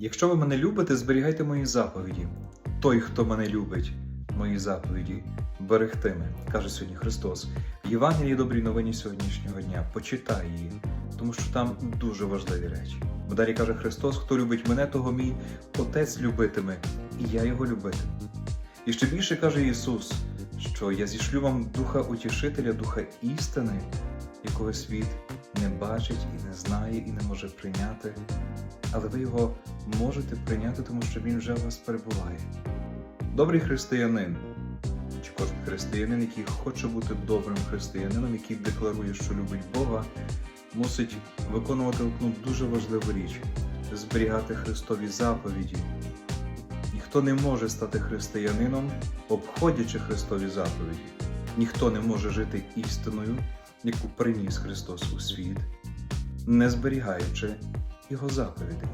Якщо ви мене любите, зберігайте мої заповіді. Той, хто мене любить, мої заповіді берегтиме, каже сьогодні Христос. Євангелії добрій новині сьогоднішнього дня. Почитай її, тому що там дуже важливі речі. Бо далі каже Христос: хто любить мене, того мій Отець любитиме, і я його любитиму. І ще більше каже Ісус, що я зішлю вам духа утішителя, духа істини, якого світ не бачить і не знає, і не може прийняти. Але ви його можете прийняти, тому що він вже в вас перебуває. Добрий християнин, чи кожен християнин, який хоче бути добрим християнином, який декларує, що любить Бога, мусить виконувати одну дуже важливу річ зберігати Христові заповіді. Ніхто не може стати християнином, обходячи Христові заповіді. Ніхто не може жити істиною, яку приніс Христос у світ, не зберігаючи Його заповідей.